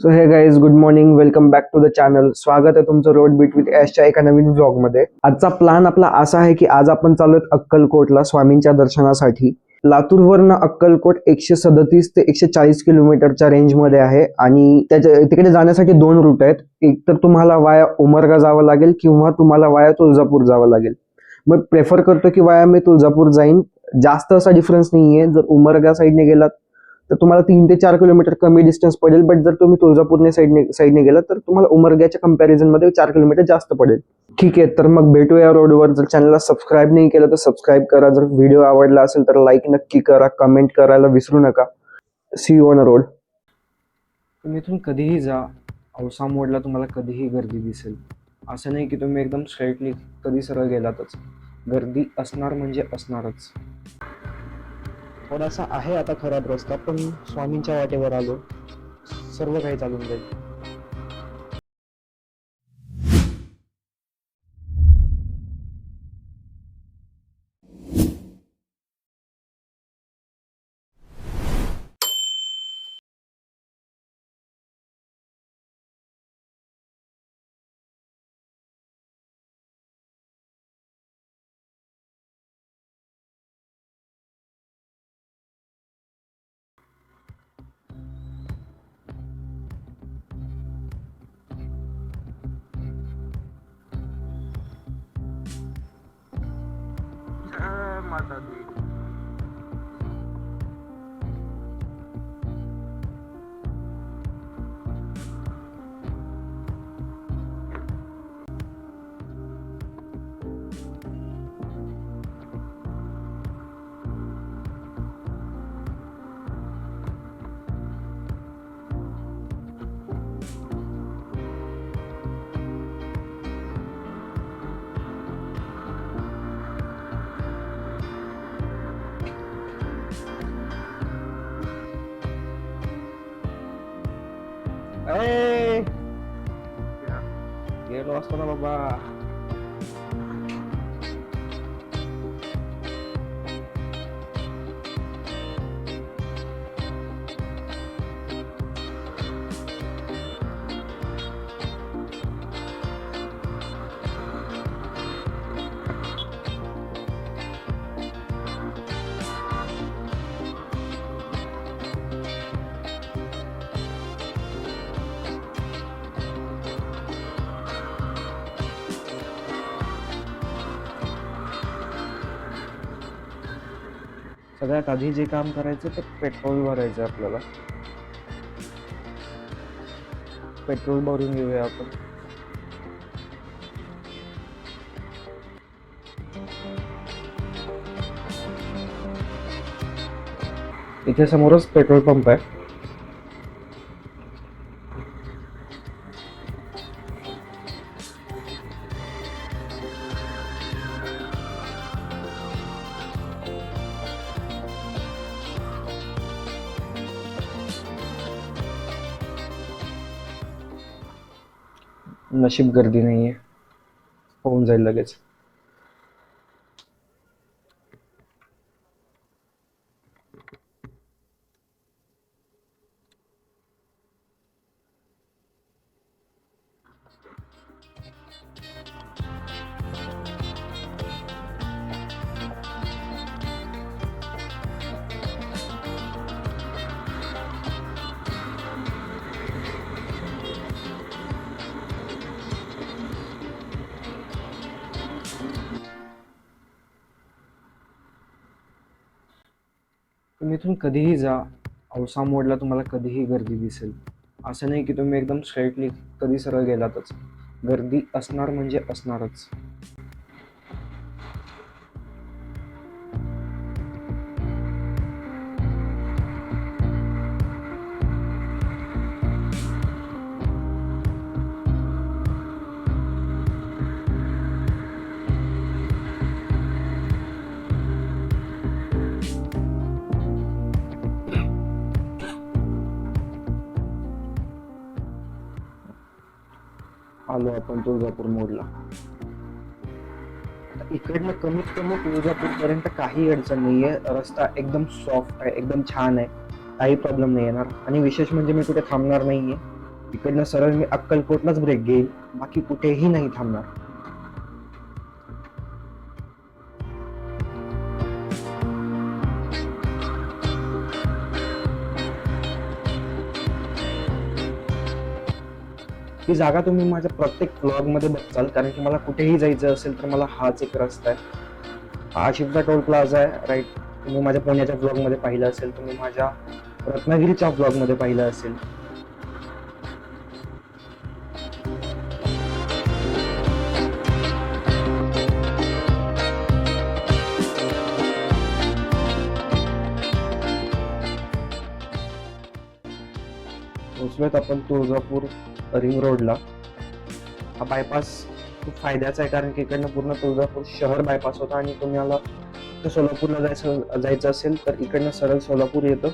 So hey guys good morning welcome back to the channel स्वागत आहे तुमचं road bit with ॲशच्या एका नवीन ब्लॉगमध्ये आजचा प्लॅन आपला असा आहे की आज आपण चालूत अक्कलकोटला स्वामींच्या दर्शनासाठी. लातूरवरनं अक्कलकोट एकशे सदतीस ते एकशे चाळीस किलोमीटरच्या रेंजमध्ये आहे आणि त्याच्या तिकडे जाण्यासाठी दोन रूट आहेत. एक तर तुम्हाला वाया उमरगा जावं लागेल किंवा तुम्हाला वाया तुळजापूर जावं लागेल. मग प्रेफर करतो की वाया मी तुळजापूर जाईन. जास्त असा डिफरन्स नाहीये. जर उमरगा साईडने गेलात तर तुम्हाला तीन ते चार किलोमीटर कमी डिस्टन्स पडेल बट जर तुम्ही तुळजापूरने साईडने साईडने गेला तर तुम्हाला उमरग्याच्या कंपॅरिझनमध्ये चार किलोमीटर जास्त पडेल. ठीक आहे तर मग भेटूया रोडवर जर चॅनलला सबस्क्राईब नाही केलं तर सबस्क्राईब करा. जर व्हिडिओ आवडला असेल तर लाईक नक्की करा. कमेंट करायला विसरू नका. सी यू ऑन रोड तुम्ही इथून कधीही जा. औसा मोडला तुम्हाला कधीही गर्दी दिसेल. असं नाही की तुम्ही एकदम स्ट्रेटली कधी सरळ गेलातच. गर्दी असणार म्हणजे असणारच. थोडासा आहे आता खराब रस्ता पण स्वामींच्या वाटेवर आलो. सर्व काही चालून जाईल. ಮಾತಾಡ್ತೀವಿ माता दी ए गेलो असतो ना बाबा सगळ्यात आधी जे काम करायचं ते पेट्रोल भरायचं आपल्याला. पेट्रोल भरून घेऊया आपण. इथे समोरच पेट्रोल पंप आहे. नशीब गर्दी नाही आहे होऊन जाईल लगेच. तुम्ही इथून कधीही जा. औसा मोडला तुम्हाला कधीही गर्दी दिसेल. असं नाही की तुम्ही एकदम स्ट्रेटली कधी सरळ गेलातच. गर्दी असणार म्हणजे असणारच. आलो आपण तुळजापूर मोडला. इकडनं कमीत कमी तुळजापूर पर्यंत काही अडचण नाहीये. रस्ता एकदम सॉफ्ट आहे एकदम छान आहे. काही प्रॉब्लेम नाही येणार. आणि विशेष म्हणजे मी कुठे थांबणार नाहीये. इकडनं सरळ मी अक्कलकोटलाच ब्रेक घेईल. बाकी कुठेही नाही थांबणार. ही जागा तुम्ही माझ्या प्रत्येक ब्लॉगमध्ये बघाल बघचाल कारण की मला कुठेही जायचं असेल तर मला हाच एक रस्ता आहे. हा आशिफचा टोल प्लाझा आहे राईट तुम्ही माझ्या पुण्याच्या ब्लॉगमध्ये पाहिलं असेल तुम्ही माझ्या रत्नागिरीच्या ब्लॉगमध्ये पाहिलं असेल. पोचलोत आपण तुळजापूर रिंग रोडला हा बायपास खूप फायद्याचा आहे कारण की इकडनं पूर्ण तुळजापूर शहर बायपास होता आणि तुम्हाला सोलापूरला जायचं जायचं असेल तर इकडनं सरळ सोलापूर येतं.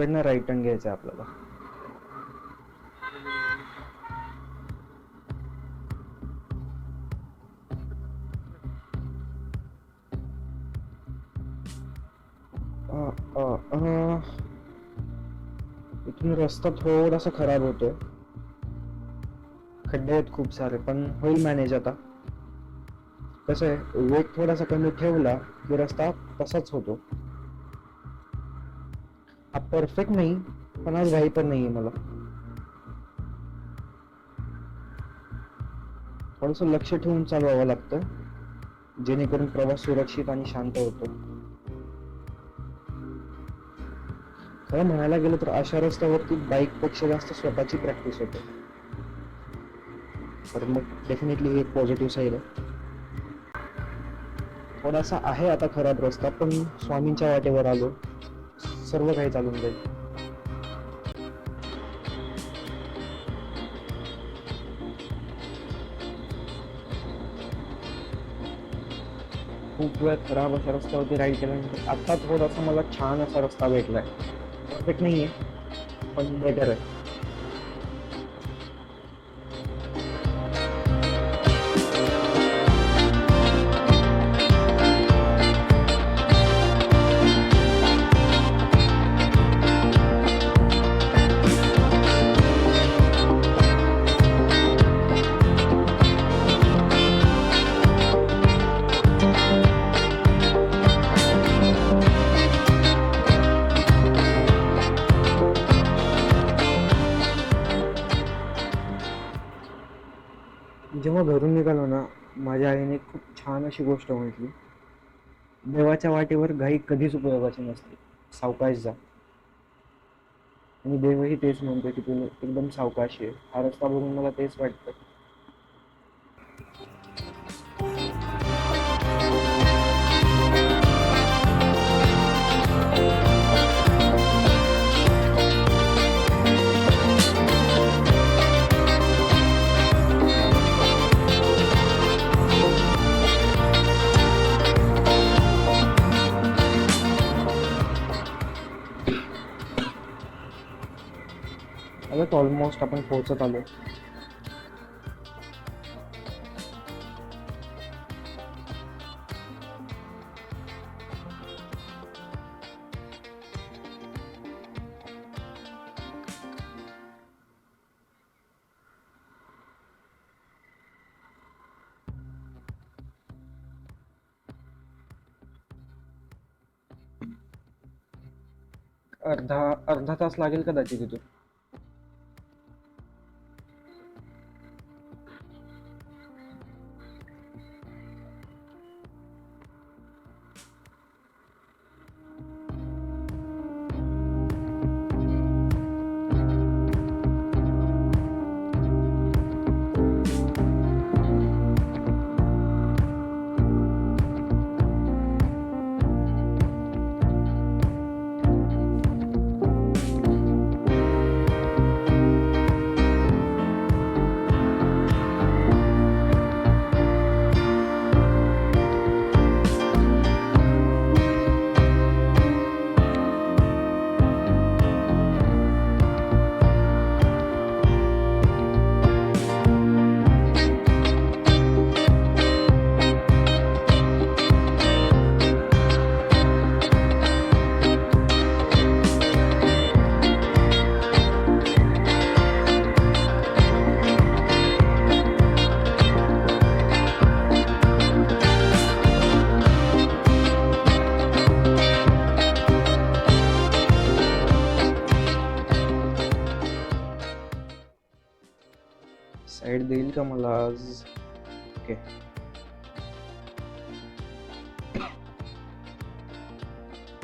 इकडनं राईट टर्न घ्यायचं आहे आपल्याला. इथून रस्ता थोडासा खराब होतोय. खड्डे आहेत खूप सारे पण होईल मॅनेज आता. कसं आहे वेग थोडासा कमी ठेवला की रस्ता तसाच होतो. परफेक्ट नाही पण आज घाई पण नाहीये मला. थोडस लक्ष ठेवून चालवावं लागतं जेणेकरून प्रवास सुरक्षित आणि शांत होतो. खरं म्हणायला गेलं तर अशा रस्त्यावरती बाईकपेक्षा जास्त स्वतःची प्रॅक्टिस होते. तर मग डेफिनेटली हे एक पॉझिटिव्ह साईड आहे. थोडासा आहे आता खराब रस्ता पण स्वामींच्या वाटेवर आलो. सर्व काही चालून जाईल. खूप वेळ खराब अशा रस्त्यावरती राईड केल्यानंतर आता थोडासा मला छान असा रस्ता भेटलाय. परफेक्ट नाही आहे पण बेटर आहे. जेव्हा घरून निघालो ना माझ्या आईने खूप छान अशी गोष्ट म्हटली. देवाच्या वाटेवर घाई कधीच उपयोगाची नसते. सावकाश जा. आणि देवही तेच म्हणतो की तू एकदम सावकाशी आहे हा रस्ता बघून मला तेच वाटतं. ऑलमोस्ट आपण पोहोचत आलो. अर्धा अर्धा तास लागेल कदाचित तिथून साईड देईल का मला आज ओके।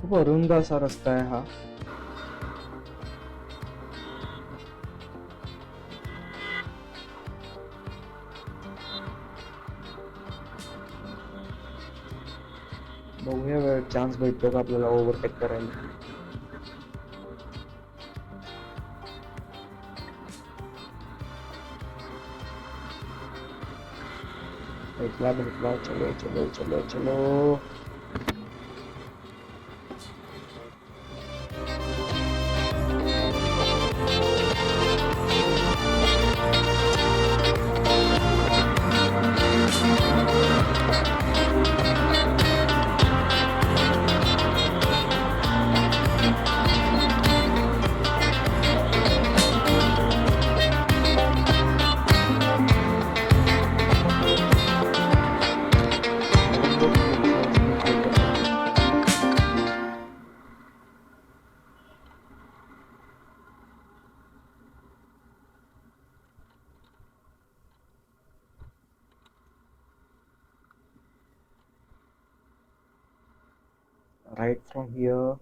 खूप अरुंद असा रस्ता आहे हा। बघूया चान्स भेटतो का आपल्याला ओव्हरटेक करायला भेटला भेटला चलो चलो चलो चलो right from here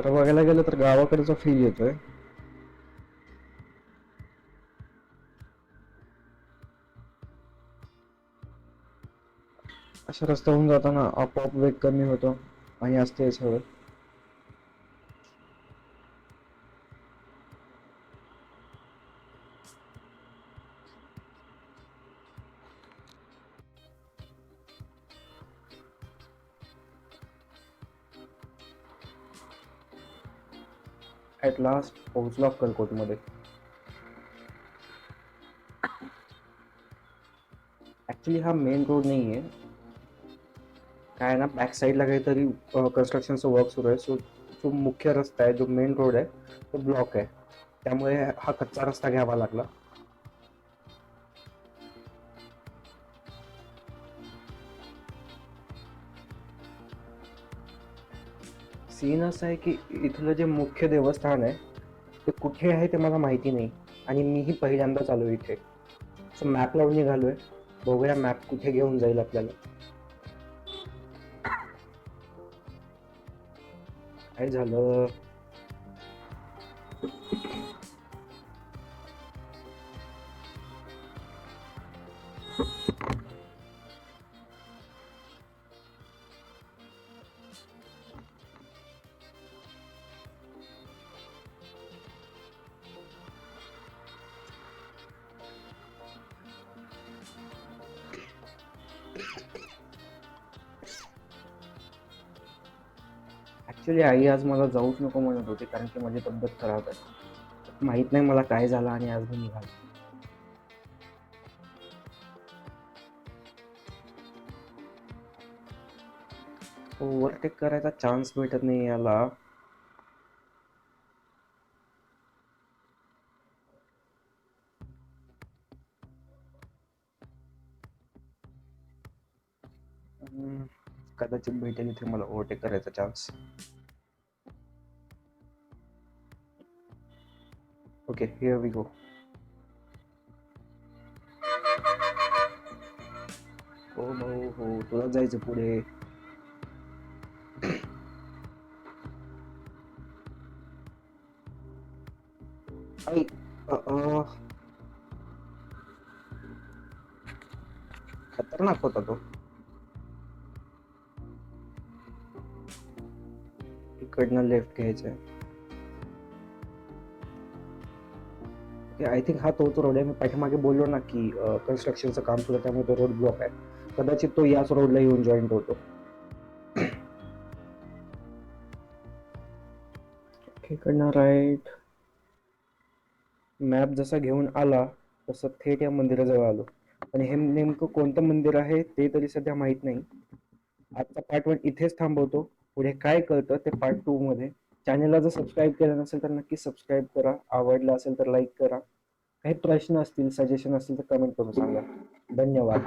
खरं बघायला गेलं तर गावाकडचा फील येतोय. अशा रस्त्याहून जाताना आपोआप वेग कमी होतो आणि असते सगळं. ॲट लास्ट पोहोचलो अक्कलकोटमध्ये. ऍक्च्युली हा मेन रोड नाही आहे काय ना बॅक साईडला काहीतरी कन्स्ट्रक्शनचं वर्क सुरू आहे. सो जो मुख्य रस्ता आहे जो मेन रोड आहे तो ब्लॉक आहे. त्यामुळे हा कच्चा रस्ता घ्यावा लागला. सीन असं आहे की इथलं जे मुख्य देवस्थान आहे ते कुठे आहे ते मला माहिती नाही. आणि मीही पहिल्यांदाच आलो इथे. सो मॅप लावून निघालोय. बघूया मॅप कुठे घेऊन जाईल आपल्याला. काय झालं? ॲक्च्युली आई आज मला जाऊच नको म्हणत होती कारण की माझी तब्येत खराब आहे. माहीत नाही मला काय झालं आणि आज मी निघालो. हो, ओव्हरटेक करायचा चान्स भेटत नाही याला. हम्म, कदाचित भेटेल इथे मला ओव्हरटेक करायचा chance okay here we go हो भाऊ हो तुला जायचं पुढे. आई खतरनाक होता तो. इकडनं लेफ्ट आहे आय थिंक हा तोच रोड आहे. मी पाठीमागे बोललो ना की कन्स्ट्रक्शनचं काम सुरू त्यामुळे तो रोड ब्लॉक आहे. कदाचित तो याच रोडला येऊन जॉईंट होतो. इकडनं राईट मॅप जसा घेऊन आला तसं थेट या मंदिराजवळ आलो. आणि हे नेमकं कोणतं मंदिर आहे ते तरी सध्या माहीत नाही. आजचा पार्ट वन इथेच थांबवतो. पुढे काय कळतं ते पार्ट टू मध्ये. चॅनलला जर सबस्क्राईब केलं नसेल तर नक्की सबस्क्राईब करा. आवडलं असेल तर लाईक करा. काही प्रश्न असतील सजेशन असतील तर कमेंट करून सांगा. धन्यवाद.